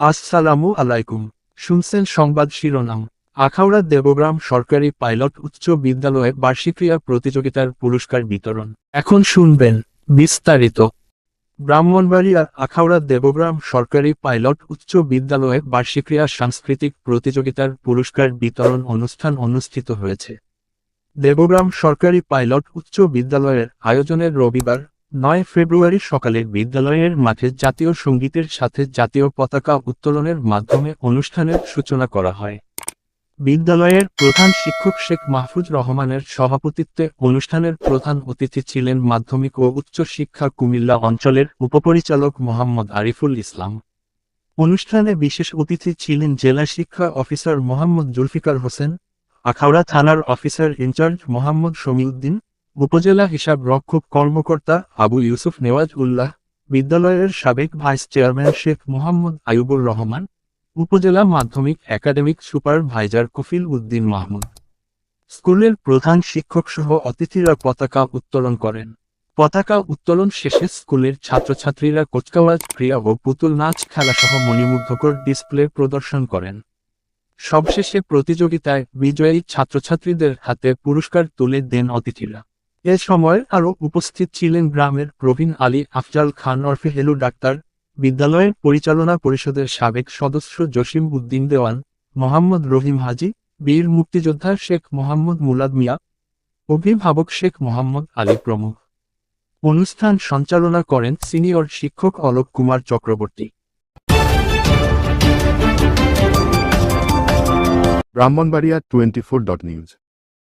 আসসালামু আলাইকুম। শুনছেন সংবাদ শিরোনাম। আখাউড়া দেবগ্রাম সরকারি পাইলট উচ্চ বিদ্যালয়ে বার্ষিক ক্রীড়া প্রতিযোগিতার পুরস্কার বিতরণ। এখন শুনবেন বিস্তারিত। ব্রাহ্মণবাড়িয়া, আখাউড়া দেবগ্রাম সরকারি পাইলট উচ্চ বিদ্যালয়ে বার্ষিক ক্রীড়া সাংস্কৃতিক প্রতিযোগিতার পুরস্কার বিতরণ অনুষ্ঠান অনুষ্ঠিত হয়েছে। দেবগ্রাম সরকারি পাইলট উচ্চ বিদ্যালয়ের আয়োজনের রবিবার নয় ফেব্রুয়ারি সকালে বিদ্যালয়ের মাঠে জাতীয় সঙ্গীতের সাথে জাতীয় পতাকা উত্তোলনের মাধ্যমে অনুষ্ঠানের সূচনা করা হয়। বিদ্যালয়ের প্রধান শিক্ষক শেখ মাহফুজ রহমানের সভাপতিত্বে অনুষ্ঠানের প্রধান অতিথি ছিলেন মাধ্যমিক ও উচ্চ শিক্ষা কুমিল্লা অঞ্চলের উপপরিচালক মোহাম্মদ আরিফুল ইসলাম। অনুষ্ঠানে বিশেষ অতিথি ছিলেন জেলা শিক্ষা অফিসার মোহাম্মদ জুলফিকার হোসেন, আখাউড়া থানার অফিসার ইনচার্জ মোহাম্মদ শমিউদ্দিন উপজেলা হিসাব রক্ষক কর্মকর্তা আবু ইউসুফ নেওয়াজ উল্লাহ, বিদ্যালয়ের সাবেক ভাইস চেয়ারম্যান শেখ মোহাম্মদ আয়ুবুর রহমান, উপজেলা মাধ্যমিক একাডেমিক সুপারভাইজার কফিল উদ্দিন মাহমুদ। স্কুলের প্রধান শিক্ষক সহ অতিথিরা পতাকা উত্তোলন করেন। পতাকা উত্তোলন শেষে স্কুলের ছাত্রছাত্রীরা কোচকাওয়াজ ক্রিয়া ও পুতুল নাচ খেলা সহ মণিমুগ্ধকর ডিসপ্লে প্রদর্শন করেন। সবশেষে প্রতিযোগিতায় বিজয়ী ছাত্রছাত্রীদের হাতে পুরস্কার তুলে দেন অতিথিরা। এ সময় আরও উপস্থিত ছিলেন গ্রামের প্রবীণ আলী আফজাল খান ওরফে হেলু ডাক্তার, বিদ্যালয়ের পরিচালনা পরিষদের সাবেক সদস্য জসিম উদ্দিন দেওয়ান, মোহাম্মদ রহিম হাজি, বীর মুক্তিযোদ্ধা শেখ মোহাম্মদ মুলাদ মিয়া, অভিভাবক শেখ মোহাম্মদ আলী প্রমুখ। অনুষ্ঠান সঞ্চালনা করেন সিনিয়র শিক্ষক Alok Kumar Chakraborty. Brahmanbaria twenty four dot news.